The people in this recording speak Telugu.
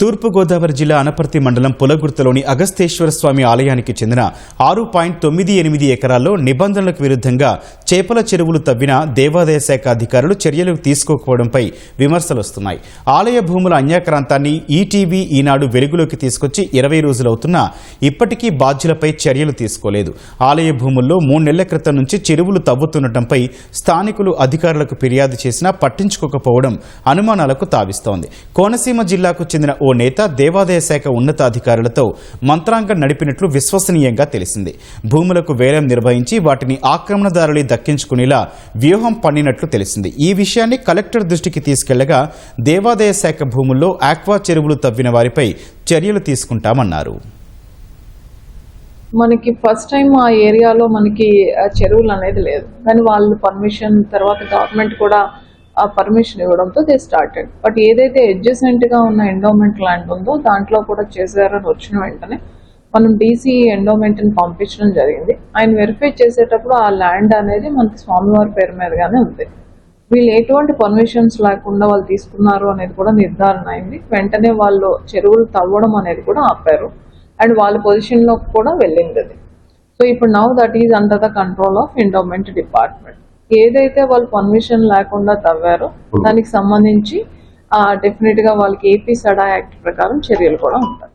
తూర్పుగోదావరి జిల్లా అనపర్తి మండలం పులగుర్తలోని అగస్తేశ్వర స్వామి ఆలయానికి చెందిన ఆరు పాయింట్ తొమ్మిది ఎనిమిది ఎకరాల్లో నిబంధనలకు విరుద్ధంగా చేపల చెరువులు తవ్విన దేవాదాయ శాఖ అధికారులు చర్యలు తీసుకోకపోవడంపై విమర్శలు వస్తున్నాయి ఆలయ భూముల అన్యాక్రాంతాన్ని ఈటీవీ ఈనాడు వెలుగులోకి తీసుకొచ్చి ఇరవై రోజులవుతున్నా ఇప్పటికీ బాధ్యులపై చర్యలు తీసుకోలేదు. ఆలయ భూముల్లో మూడు నెలల క్రితం నుంచి చెరువులు తవ్వుతుండటంపై స్థానికులు అధికారులకు ఫిర్యాదు చేసినా పట్టించుకోకపోవడం అనుమానాలకు తావిస్తోంది. కోనసీమ జిల్లాకు చెందిన ఓ నేత దేవాదాయ శాఖ ఉన్నతాధికారులతో మంత్రాంగం నడిపినట్లు విశ్వసనీయంగా తెలిసింది. భూములకు వేలం నిర్వహించి వాటిని ఆక్రమణదారులు దక్కించుకునేలా వ్యూహం పన్నినట్లు తెలిసింది. ఈ విషయాన్ని కలెక్టర్ దృష్టికి తీసుకెళ్ళగా దేవాదాయ శాఖ భూముల్లో ఆక్వా చెరువులు తవ్విన వారిపై చర్యలు తీసుకుంటామన్నారు. మనకి ఫస్ట్ టైం ఆ ఏరియాలో మనకి చెరువులు అనేది లేదు. కానీ వాళ్ళు పర్మిషన్ తర్వాత గవర్నమెంట్ కూడా ఆ పర్మిషన్ ఇవ్వడంతో దే స్టార్టెడ్. బట్ ఏదైతే adjacent ఉన్న ఎండోమెంట్ ల్యాండ్ ఉందో దాంట్లో కూడా చేశారని వచ్చిన వెంటనే మనం డీసీ ఎండోమెంట్ని పంపించడం జరిగింది. ఆయన వెరిఫై చేసేటప్పుడు ఆ ల్యాండ్ అనేది మనకి స్వామివారి పేరు మీదగానే ఉంది. వీళ్ళు ఎటువంటి పర్మిషన్స్ లేకుండా వాళ్ళు తీసుకున్నారు అనేది కూడా నిర్ధారణ అయింది. వెంటనే వాళ్ళు చెరువులు తవ్వడం అనేది కూడా ఆపారు. అండ్ వాళ్ళ పొజిషన్లో కూడా వెళ్ళింది అది. సో ఇప్పుడు now that is under the control of endowment department ఏదైతే వాళ్ళు పర్మిషన్ లేకుండా తవ్వారో దానికి సంబంధించి డెఫినెట్గా వాళ్ళకి ఏపీ సడా యాక్ట్ ప్రకారం చర్యలు కూడా ఉంటాయి.